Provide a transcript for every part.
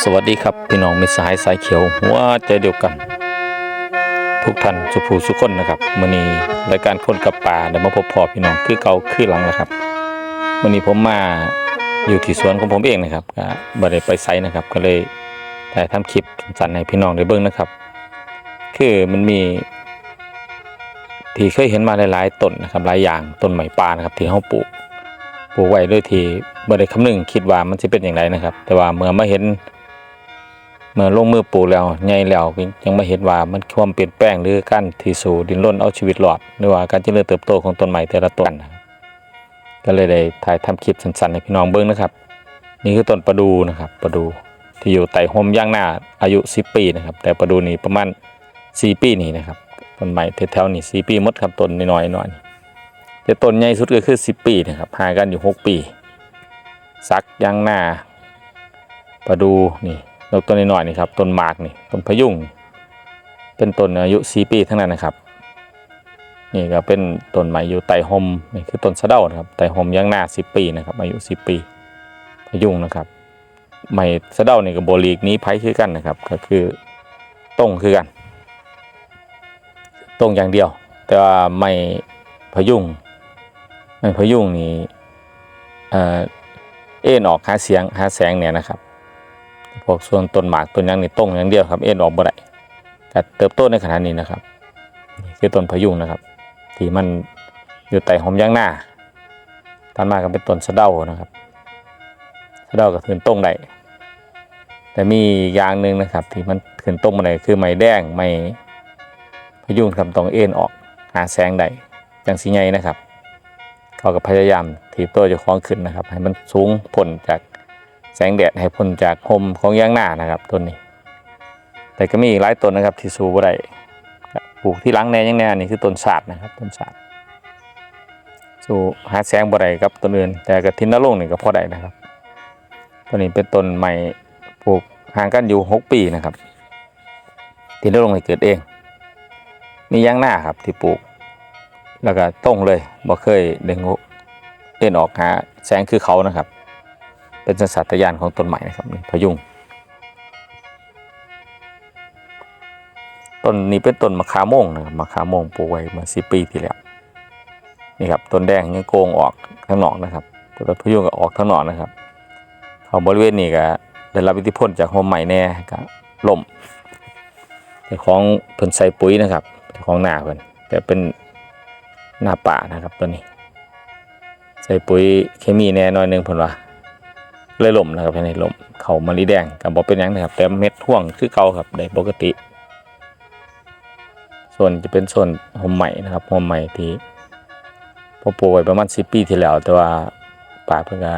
สวัสดีครับพี่น้องมิสายสายเขียวหัวใจเดียวกัน ทุกท่านสุภูสุคนนะครับมื่อนี้รายการคนกับป่าได้มาพบพอพี่น้องคือเก่าคือหลังนะครับมื่อนี้ผมมาอยู่ที่สวนของผมเองนะครับก็บ่ได้ไปไสนะครับ ก็เลยถ่ายทำคลิปสั้นให้พี่น้องได้เบิ่งนะครับ คือมันมี ที่เคยเห็นมาหลายๆต้นนะครับหลายอย่างต้นไม้ป่านะครับที่เฮาปลูกปลูกไว้โดยที่บ่ได้คำนึงคิดว่ามันสิเป็นอย่างไรนะครับ แต่ว่าเมื่อมาเห็น เมื่อลงมือปลูกแล้วใหญ่แล้วยังไม่เห็นว่ามันความเปลี่ยนแปลงหรือการที่สู่ดินร่นเอาชีวิตรอดหรือว่าการเจริญเติบโตของต้นไม้แต่ละต้นก็เลยได้ถ่ายทำคลิปสั้นๆให้พี่น้องเบิ่งนะครับ นี่คือต้นประดูนะครับประดูที่อยู่ใต้ห่มย่างหน้าอายุ 10 ปีนะครับ แต่ประดูนี่ประมาณ 4 ปีนี่นะครับต้นไม้แถวๆนี่4ปีมดครับต้นน้อยๆหน่อยแต่ต้นใหญ่สุดก็คือ 10 ปีนะครับห่างกันอยู่ 6 ปี ซักย่างหน้าประดูนี่ แล้วต้นน้อยๆนี่ครับต้นหมากนี่ต้นพยุงเป็นต้นอายุ4ปีทั้งนั้นนะครับ นี่ก็เป็นต้นไม้อยู่ใต้ห่มนี่คือต้นสะเดานะครับใต้ห่มย่างหน้า 10 ปีนะครับ อายุ 10 ปีพยุงนะครับไม้สะเดานี่กับโบลีกนี้ไผคือกันนะครับ ก็คือต้งคือกันต้งอย่างเดียว แต่ว่าไม้พยุงไม้พยุงนี่เอ่อเอ็นออกหาเสียงหาแสงเนี่ยนะครับ พวกส่วนต้นหมากต้นยังนี่ต้งอย่างเดียวครับ เอ็นออกบ่ได้แต่เติบโตในขณะนี้นะครับนี่คือต้นพยุงนะครับ ที่มันอยู่ใต้หอมยางหน้าตามมาก็เป็นต้นสะเดานะครับสะเดาก็ขึ้นต้งได้แต่มีอย่างหนึ่งนะครับ ที่มันขึ้นต้งมาได้คือไม้แดงไม้พยุงครับต้องเอ็นออกหาแสงได้จังสีใหญ่นะครับเขาก็พยายามถีบตัวเจ้าของขึ้นนะครับ ให้มันสูงพ้นจาก แสงแดดให้พ้นจากโฮมของยางหน้านะครับต้นนี้ แต่ก็มีอีกหลายต้นนะครับที่สูบ่ได้ปลูกที่หลังแนยังแน่นี่คือต้นสาดนะครับต้นสาดสู่หาแสงบ่ได้กับต้นอื่นแต่กับทินนรงนี่ก็พอได้นะครับต้นนี้เป็นต้นใหม่ปลูกห่างกันอยู่หกปีนะครับทินนรงนี่เกิดเอง มียางหน้าครับที่ปลูก แล้วก็ต้งเลยบ่เคยดึงเอ็นออกหาแสงคือเขานะครับ เป็นสัญชาตญาณของต้นไม้นะครับนี่พยุงต้นนี้เป็นต้นมะขามโมงนะครับมะขามโมงปลูกไว้มื่อสิปีที่แล้วนี่ครับต้นแดงยังโกงออกข้างนอกนะครับต้นพยุงก็ออกข้างนอกนะครับเขาบริเวณนี้ก็ได้รับอิทธิพลจากโฮมใหม่แน่ก็ล่มแต่ของเพิ่นใส่ปุ๋ยนะครับของหน้าเพิ่นแต่เป็นหน้าป่านะครับตัวนี้ ใส่ปุ๋ยเคมีแน่หน้อยหนึงเพิ่นว่า เลยล่มนะครับภายในล่มเขามะลิแดงกับบอเป็นยังนะครับ แต่เม็ดห่วงคือเก่าครับได้ปกติ ส่วนจะเป็นส่วนหอมใหม่นะครับหอมใหม่ที่พอปลูกไว้ประมาณสิปีที่แล้ว แต่ว่าป่าเพิ่งก็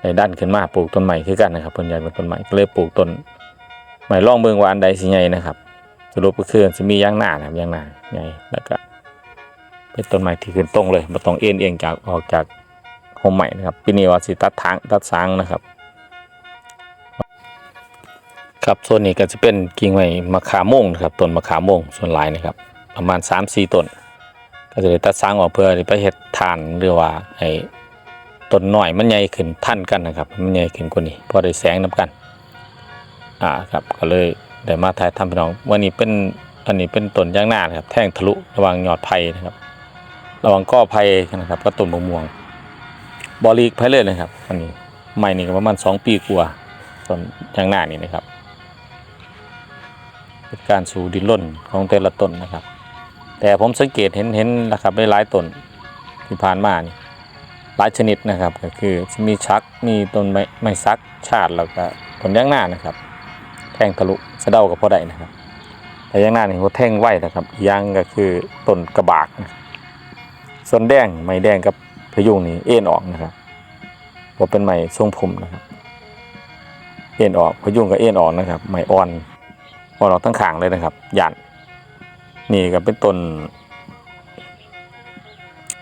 ได้ดันขึ้นมาปลูกต้นใหม่คือกันนะครับเพิ่นอยากเป็นต้นใหม่ก็เลยปลูกต้นใหม่ล่องเบิ่งว่าอันใดสิใหญ่นะครับสรุปก็คือสิมียางหน้านะครับยางหน้าใหญ่แล้วก็เป็นต้นใหม่ที่ขึ้นตรงเลยบ่ต้องเอ็นเอียงจากออกจาก โฮมใหม่นะครับปีนี้ว่าสิตัดทางตัดสางนะครับ ครับส่วนนี้ก็จะเป็นกิ่งไม้มะขามงนะครับต้นมะขามงส่วนหลายนะครับ ประมาณ3 4ต้นก็จะได้ตัดสางออกเพื่อที่ไปเฮ็ดทานหรือว่าไอ้ต้นหน้อยมันใหญ่ขึ้นทันกันนะครับ มันใหญ่ขึ้นกว่านี้พอได้แสงนํกันอ่าครับก็เลยได้มาถ่ายทำพี่น้องวันนี้เป็นอันนี้เป็นต้นย่างหน้านะครับ แท่งทะลุระว่างยอดไผ่นะครับ ระว่างก้อไผ่นะครับก็ต้นมะม่วง บอลีกไปเลยนะครับอันนี้ใหม่นี่ประมาณสองปีกว่าส่วนยางหน้านี่นะครับเป็นการสู่ดินร่นของแต่ละต้นนะครับ แต่ผมสังเกตเห็นเห็นนะครับได้หลายต้นที่ผ่านมานี่หลายชนิดนะครับก็คือมีชักมีต้นไม้ไม้ซักชาติแล้วก็ต้นยางหน้านะครับแทงทะลุสะเดากับพอได้นะครับ แต่ยางหน้านี่เขาแทงไหวนะครับอีกอยางก็คือต้นกระบากนะส่วนแดงไม้แดงกับ พยุงนี่เอ็นออกนะครับว่าเป็นไม้ทรงผมนะครับ เอ็นออกพยุงก็เอ็นออกนะครับไม้อ่อนอ่อนออกทั้งขางเลยนะครับหยันนี่ก็เป็นต้น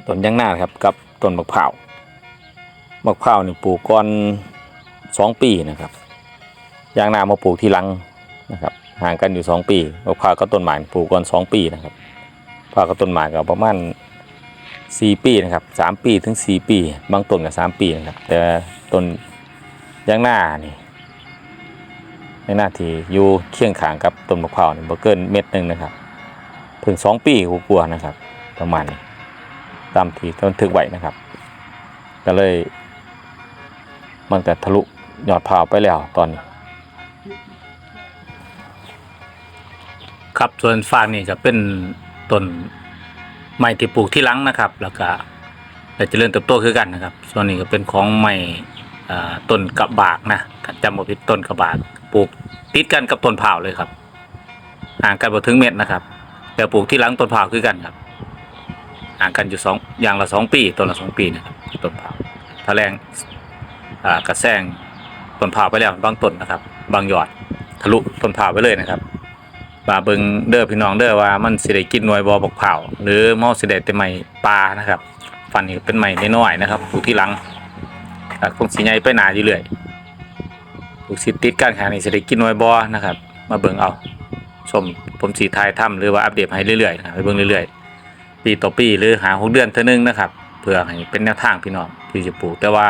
ต้นยางนาครับกับต้นมะพร้าวมะพร้าวนี่ปลูกก่อนสองปีนะครับยางนามาปลูกที่หลังนะครับห่างกันอยู่สองปีมะพร้าวกับต้นหมากปลูกก่อนสองปีนะครับมะพร้าวกับต้นหมากก็ประมาณ สี่ปีนะครับสามปีถึงสี่ปี บางต้นก็สามปีนะครับ แต่ต้นยางหน้านี่ในหน้าที่อยู่เคียงขางกับต้นมะพร้าวนี่บ่เกินเม็ดหนึงนะครับเพิ่งสองปีกว่าๆนะครับ ประมาณนี้ตามที่บันทึกไหวนะครับ ก็เลยมันก็ทะลุยอดพร้าวไปแล้วตอนนี้ครับส่วนฟางนี่จะเป็นต้น ไม้ที่ปลูกที่หลังนะครับ แล้วก็จะเจริญเติบโตคือกันนะครับ ส่วนนี้ก็เป็นของไม้อ่ต้นกระบากนะจำบ่ผิดต้นกระบากปลูกติดกันกับต้นเผาเลยครับห่างกันบ่ถึงเม็ดนะครับ แต่ปลูกที่หลังต้นเผาคือกันครับห่างกันอยู่สองอย่างละสองปีต้นละสองปีนะครับต้นเผาถ้าแรงกระแซงต้นเผาไปแล้วบางต้นนะครับ บางยอดทะลุต้นเผาไปเลยนะครับ บาเบิงเด้อพี่น้องเด้อว่ามันสิได้กินหน่วยบอบอกเผาหรือมอสิได้แต่ไม้ปลานะครับ ฟันนี่เป็นไม้น้อยๆนะครับปลูกที่หลังก็คงสิใหญ่ไปหนาอยู่เรื่อยปลูกสิติดกันขางนี่สิได้กินหน่วยบอนะครับ มาเบิงเอาชมผมสีทายถ้ำหรือว่าอัปเดตให้เรื่อยๆนะครับไปเบิ่งเรื่อยๆ ปีต่อปีหรือหาหกเดือนเท่านึงนะครับเพื่อให้เป็นแนวทางพี่น้องที่จะปลูก แต่ว่า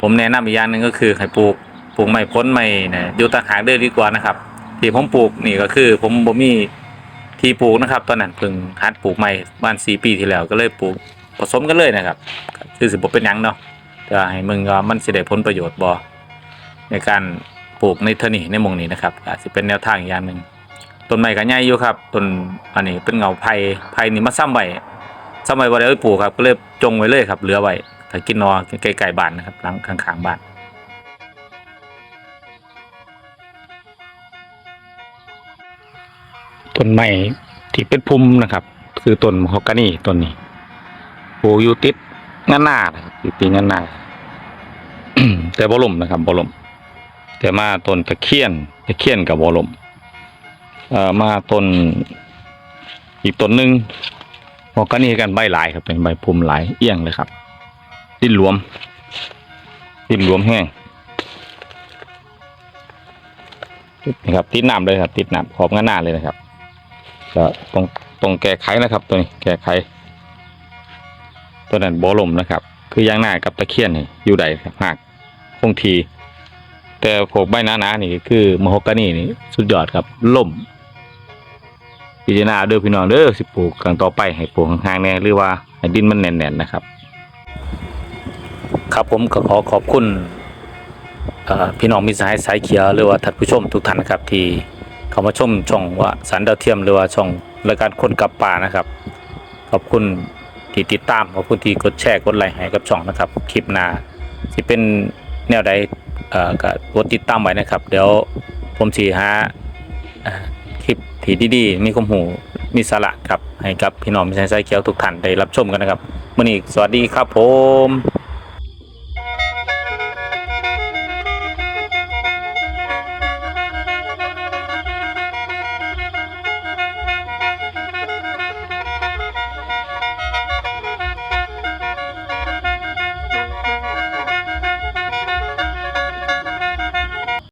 ผมแนะนำอีกอย่างหนึ่งก็คือให้ปลูกปลูกไม้พ้นไม้เนี่ยอยู่ต่างหากเด้อดีกว่านะครับ ที่ผมปลูกนี่ก็คือ ผมบ่มีที่ปลูกนะครับ ตอนนั้นเพิ่งหัดปลูกใหม่ประมาณ4ปีที่แล้วก็เลยปลูกผสมกันเลยนะครับ คือสิบ่เป็นหยังเนาะแต่ให้มึงมันสิได้ผลประโยชน์บ่ในการปลูกในเทนี่ในมงนี้นะครับอาจสิเป็นแนวทางอีกอย่างหนึ่งต้นไม้ก็ใหญ่อยู่ครับต้นอันนี้เป็นเงาไผ่ไผ่นี่มาซ้ำไว้ซ้ำไว้บ่ได้ไปปลูกครับก็เลยจงไว้เลยครับเหลือไว้ถ้ากินนอใกล้ๆบ้านนะครับหลังข้างๆบ้าน ต้นไม้ที่เป็นพุ่มนะครับ คือต้นฮอกกานีต้นนี้ปลูกอยู่ติดงานหน้านะครับอยู่ติดงานหน้าแต่บ่ล่มนะครับบ่ล่มแต่มาต้นตะเคียนตะเคียนกับบ่ล่มเอ่อมาต้นอีกต้นหนึ่งฮอกกานีกันใบหลายครับเป็นใบพุ่มหลายเอียงเลยครับดินหลวมดินหลวมแห้งนะครับติดน้ำเลยครับ ติดน้ำขอบงานหน้าเลยนะครับ ก็ต้องต้องแก้ไขนะครับ ตัวนี้แก้ไข ตัวนั้นบ่ลมนะครับ คือยางหน้ากับตะเคียนนี่อยู่ใดครับหากคงที แต่พวกใบหนาๆนี่คือมะฮอกกานีนี่สุดยอดครับล่มพิจารณาเด้อพี่น้องเด้อสิปลูกครั้งต่อไปให้ปลูกห่างๆแน่หรือว่าให้ดินมันแน่นๆนะครับ ครับผมก็ขอขอบคุณพี่น้องมิสหายสายเขียวหรือว่าท่านผู้ชมทุกท่านนะครับที่ เข้ามาชมช่องว่าสันดาวเทียมหรือว่าช่องรายการคนกับป่านะครับ ขอบคุณที่ติดตามขอบคุณที่กดแชร์กดไลค์ให้กับช่องนะครับ คลิปหน้าสิเป็นแนวใดเอ่อก็กดติดตามไว้นะครับ เดี๋ยวผมสีหาคลิปที่ดีๆมีความหูมีสาระครับให้กับพี่น้องมิตรสหายสายเขียวทุกท่านได้รับชมกันนะครับมื่อนี้สวัสดีครับผม